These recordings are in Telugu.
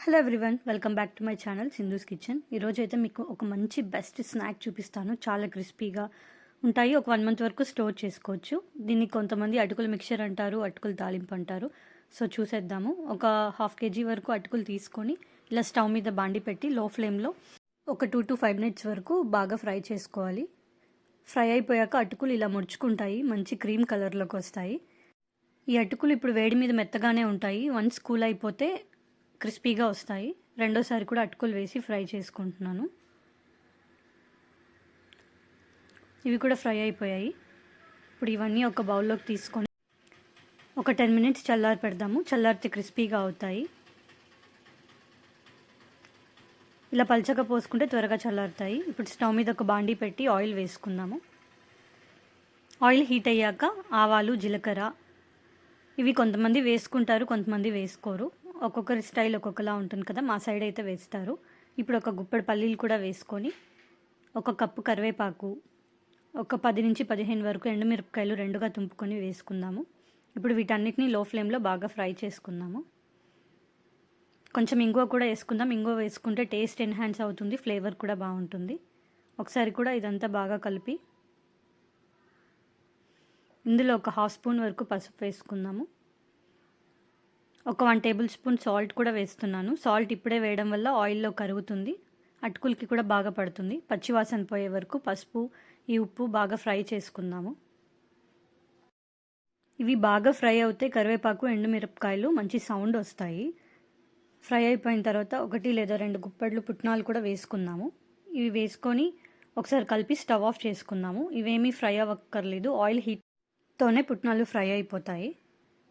Hello everyone welcome back to my channel Sindhu's kitchen ఈరోజు అయితే మీకు ఒక మంచి బెస్ట్ స్నాక్ చూపిస్తాను. చాలా క్రిస్పీగా ఉంటాయి. ఒక వన్ మంత్ వరకు స్టోర్ చేసుకోవచ్చు. దీన్ని కొంతమంది అటుకుల మిక్చర్ అంటారు అటుకుల తాలింపు అంటారు. సో చూసేద్దాము. ఒక హాఫ్ కేజీ వరకు అటుకులు తీసుకొని ఇలా స్టవ్ మీద బాండి పెట్టి లో ఫ్లేమ్లో ఒక టూ టు ఫైవ్ మినిట్స్ వరకు బాగా ఫ్రై చేసుకోవాలి. ఫ్రై అయిపోయాక అటుకులు ఇలా ముడుచుకుంటాయి. మంచి క్రీమ్ కలర్లోకి వస్తాయి. ఈ అటుకులు ఇప్పుడు వేడి మీద మెత్తగానే ఉంటాయి. వన్స్ కూల్ అయిపోతే క్రిస్పీగా వస్తాయి. రెండోసారి కూడా అటుకులు వేసి ఫ్రై చేసుకుంటున్నాను. ఇవి కూడా ఫ్రై అయిపోయాయి. ఇప్పుడు ఇవన్నీ ఒక బౌల్లోకి తీసుకొని ఒక టెన్ మినిట్స్ చల్లారి పెడదాము. చల్లారితే క్రిస్పీగా అవుతాయి. ఇలా పల్చగా పోసుకుంటే త్వరగా చల్లారుతాయి. ఇప్పుడు స్టవ్ మీద ఒక బాండీ పెట్టి ఆయిల్ వేసుకుందాము. ఆయిల్ హీట్ అయ్యాక ఆవాలు జీలకర్ర ఇవి కొంతమంది వేసుకుంటారు కొంతమంది వేసుకోరు. ఒక్కొక్కరి స్టైల్ ఒక్కొక్కలా ఉంటుంది కదా మా సైడ్ అయితే వేస్తారు. ఇప్పుడు ఒక గుప్పెడు పల్లీలు కూడా వేసుకొని ఒక కప్పు కరివేపాకు ఒక పది నుంచి పదిహేను వరకు ఎండుమిరపకాయలు రెండుగా తుంపుకొని వేసుకుందాము. ఇప్పుడు వీటన్నిటిని లో ఫ్లేమ్లో బాగా ఫ్రై చేసుకుందాము. కొంచెం ఇంగువ కూడా వేసుకుందాం. ఇంగువ వేసుకుంటే టేస్ట్ ఎన్హాన్స్ అవుతుంది ఫ్లేవర్ కూడా బాగుంటుంది. ఒకసారి కూడా ఇదంతా బాగా కలిపి ఇందులో ఒక హాఫ్ స్పూన్ వరకు పసుపు వేసుకుందాము. ఒక వన్ టేబుల్ స్పూన్ సాల్ట్ కూడా వేస్తున్నాను. సాల్ట్ ఇప్పుడే వేయడం వల్ల ఆయిల్లో కరుగుతుంది. అటుకులకి కూడా బాగా పడుతుంది. పచ్చివాసన పోయే వరకు పసుపు ఈ ఉప్పు బాగా ఫ్రై చేసుకుందాము. ఇవి బాగా ఫ్రై అవుతే కరివేపాకు ఎండుమిరపకాయలు మంచి సౌండ్ వస్తాయి. ఫ్రై అయిపోయిన తర్వాత ఒకటి లేదా రెండు గుప్పెళ్ళు పుట్నాలు కూడా వేసుకుందాము. ఇవి వేసుకొని ఒకసారి కలిపి స్టవ్ ఆఫ్ చేసుకుందాము. ఇవేమీ ఫ్రై అవ్వక్కర్లేదు. ఆయిల్ హీట్ తోనే పుట్నాలు ఫ్రై అయిపోతాయి.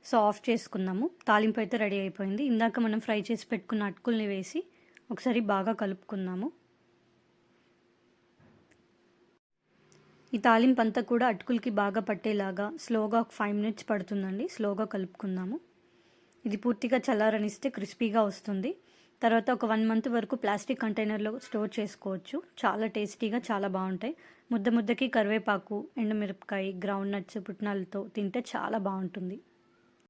సో ఆఫ్ చేసుకుందాము. తాలింపు అయితే రెడీ అయిపోయింది. ఇందాక మనం ఫ్రై చేసి పెట్టుకున్న అటుకుల్ని వేసి ఒకసారి బాగా కలుపుకుందాము. ఈ తాలింపు అంతా కూడా అటుకులకి బాగా పట్టేలాగా స్లోగా ఒక ఫైవ్ మినిట్స్ పడుతుందండి. స్లోగా కలుపుకుందాము. ఇది పూర్తిగా చల్లారనిస్తే క్రిస్పీగా వస్తుంది. తర్వాత ఒక వన్ మంత్ వరకు ప్లాస్టిక్ కంటైనర్లో స్టోర్ చేసుకోవచ్చు. చాలా టేస్టీగా చాలా బాగుంటాయి. ముద్ద ముద్దకి కరివేపాకు ఎండుమిరపకాయ గ్రౌండ్ నట్స్ పుట్నాలతో తింటే చాలా బాగుంటుంది.